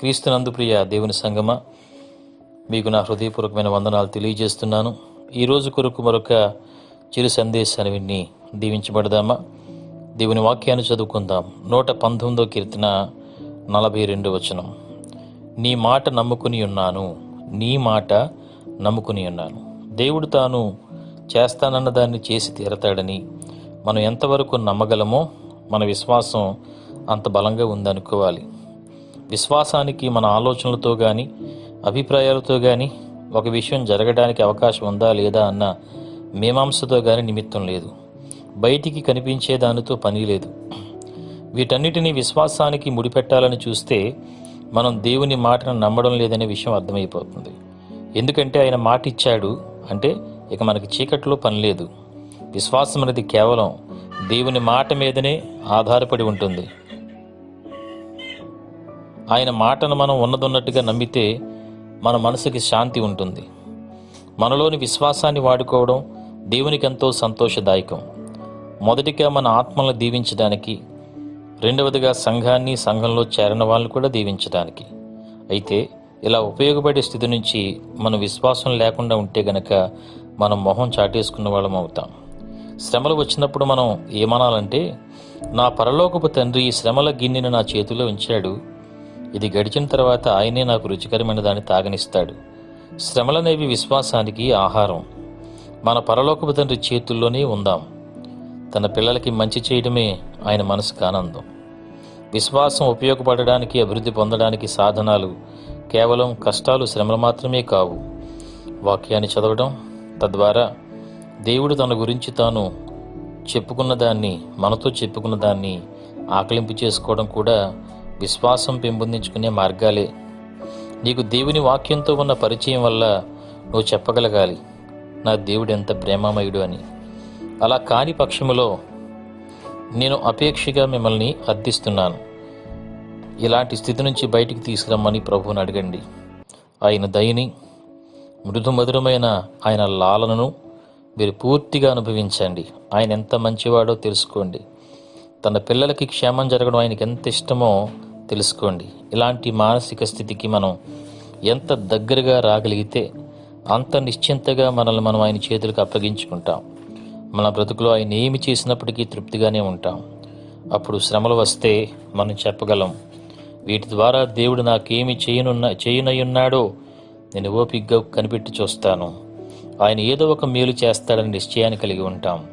క్రీస్తునందు ప్రియ దేవుని సంగమ మీకు నా హృదయపూర్వకమైన వందనాలు తెలియజేస్తున్నాను. ఈరోజు కొరకు మరొక చిరు సందేశాన్ని విని దీవించబడదామా? దేవుని వాక్యాన్ని చదువుకుందాం. నూట పంతొమ్మిదో కీర్తన నలభై రెండు వచనం. నీ మాట నమ్ముకుని ఉన్నాను నీ మాట నమ్ముకుని ఉన్నాను. దేవుడు తాను చేస్తానన్న దాన్ని చేసి తీరతాడని మనం ఎంతవరకు నమ్మగలమో మన విశ్వాసం అంత బలంగా ఉందనుకోవాలి. విశ్వాసానికి మన ఆలోచనలతో కానీ అభిప్రాయాలతో కానీ ఒక విషయం జరగడానికి అవకాశం ఉందా లేదా అన్న మీమాంసతో కానీ నిమిత్తం లేదు. బయటికి కనిపించే దానితో పని లేదు. వీటన్నిటినీ విశ్వాసానికి ముడిపెట్టాలని చూస్తే మనం దేవుని మాటను నమ్మడం లేదనే విషయం అర్థమైపోతుంది. ఎందుకంటే ఆయన మాట ఇచ్చాడు అంటే ఇక మనకి చీకట్లో పని లేదు. విశ్వాసం అనేది కేవలం దేవుని మాట మీదనే ఆధారపడి ఉంటుంది. ఆయన మాటను మనం ఉన్నదున్నట్టుగా నమ్మితే మన మనసుకి శాంతి ఉంటుంది. మనలోని విశ్వాసాన్ని వాడుకోవడం దేవునికి ఎంతో సంతోషదాయకం. మొదటిగా మన ఆత్మలను దీవించడానికి రెండవదిగా సంఘాన్ని సంఘంలో చేరిన వాళ్ళని కూడా దీవించడానికి. అయితే ఇలా ఉపయోగపడే స్థితి నుంచి మన విశ్వాసం లేకుండా ఉంటే గనక మనం మొహం చాటేసుకున్న వాళ్ళం అవుతాం. శ్రమలు వచ్చినప్పుడు మనం ఏమనాలంటే నా పరలోకపు తండ్రి ఈ శ్రమల గిన్నెను నా చేతిలో ఉంచాడు ఇది గడిచిన తర్వాత ఆయనే నాకు రుచికరమైన దాన్ని తాగనిస్తాడు. శ్రమలనేవి విశ్వాసానికి ఆహారం. మన పరలోకపు తండ్రి చేతుల్లోనే ఉందాం. తన పిల్లలకి మంచి చేయడమే ఆయన మనసుకు ఆనందం. విశ్వాసం ఉపయోగపడడానికి అభివృద్ధి పొందడానికి సాధనాలు కేవలం కష్టాలు శ్రమలు మాత్రమే కావు. వాక్యాన్ని చదవడం తద్వారా దేవుడు తన గురించి తాను చెప్పుకున్న దాన్ని మనతో చెప్పుకున్న దాన్ని ఆకలింపు చేసుకోవడం కూడా విశ్వాసం పెంపొందించుకునే మార్గాలే. నీకు దేవుని వాక్యంతో ఉన్న పరిచయం వల్ల నువ్వు చెప్పగలగాలి. నా దేవుడు ఎంత ప్రేమమయుడు అని. అలా కాని పక్షములో నేను అపేక్షగా మిమ్మల్ని అర్థిస్తున్నాను. ఇలాంటి స్థితి నుంచి బయటికి తీసుకురమ్మని ప్రభువుని అడగండి. ఆయన దయని మృదు మధురమైన ఆయన లాలనను మీరు పూర్తిగా అనుభవించండి. ఆయన ఎంత మంచివాడో తెలుసుకోండి. తన పిల్లలకి క్షేమం జరగడం ఆయనకి ఎంత ఇష్టమో తెలుసుకోండి. ఇలాంటి మానసిక స్థితికి మనం ఎంత దగ్గరగా రాగలిగితే అంత నిశ్చింతగా మనల్ని మనం ఆయన చేతులకు అప్పగించుకుంటాం. మన బ్రతుకులో ఆయన ఏమి చేసినప్పటికీ తృప్తిగానే ఉంటాం. అప్పుడు శ్రమలు వస్తే మనం చెప్పగలం వీటి ద్వారా దేవుడు నాకేమి చేయనున్న చేయనయ్యున్నాడో నేను ఓపిగ్గా కనిపెట్టి చూస్తాను. ఆయన ఏదో ఒక మేలు చేస్తాడని నిశ్చయాన్ని కలిగి ఉంటాం.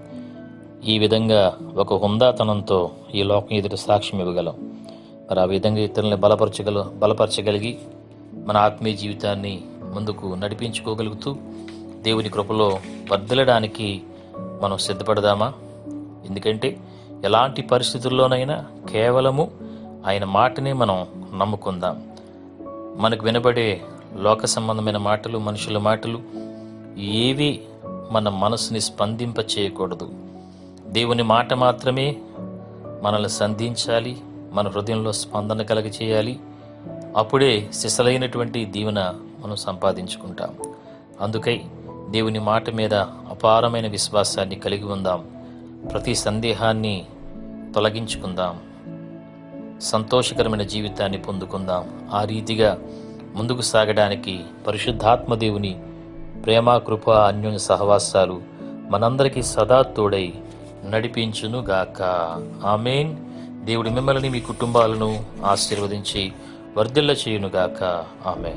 ఈ విధంగా ఒక హుందాతనంతో ఈ లోకం ఎదుట సాక్ష్యం ఇవ్వగలం. మరి ఆ విధంగా ఇతరులను బలపరచగల బలపరచగలిగి మన ఆత్మీయ జీవితాన్ని ముందుకు నడిపించుకోగలుగుతూ దేవుని కృపలో వర్ధిల్లడానికి మనం సిద్ధపడదామా? ఎందుకంటే ఎలాంటి పరిస్థితుల్లోనైనా కేవలము ఆయన మాటనే మనం నమ్ముకుందాం. మనకు వినబడే లోక సంబంధమైన మాటలు మనుషుల మాటలు ఏవి మన మనసుని స్పందింప చేయకూడదు దేవుని మాట మాత్రమే మనల్ని సంధించాలి మన హృదయంలో స్పందన కలగ చేయాలి. అప్పుడే సిసలైనటువంటి దీవెన మనం సంపాదించుకుంటాం. అందుకై దేవుని మాట మీద అపారమైన విశ్వాసాన్ని కలిగి ఉందాం. ప్రతి సందేహాన్ని తొలగించుకుందాం. సంతోషకరమైన జీవితాన్ని పొందుకుందాం. ఆ రీతిగా ముందుకు సాగడానికి పరిశుద్ధాత్మ దేవుని ప్రేమ కృప అన్యోన్య సహవాసాలు మనందరికీ సదా తోడై నడిపించునుగాక. ఆమెన్. దేవుడి మిమ్మల్ని మీ కుటుంబాలను ఆశీర్వదించి వర్ధిల్ల చేయునుగాక ఆమె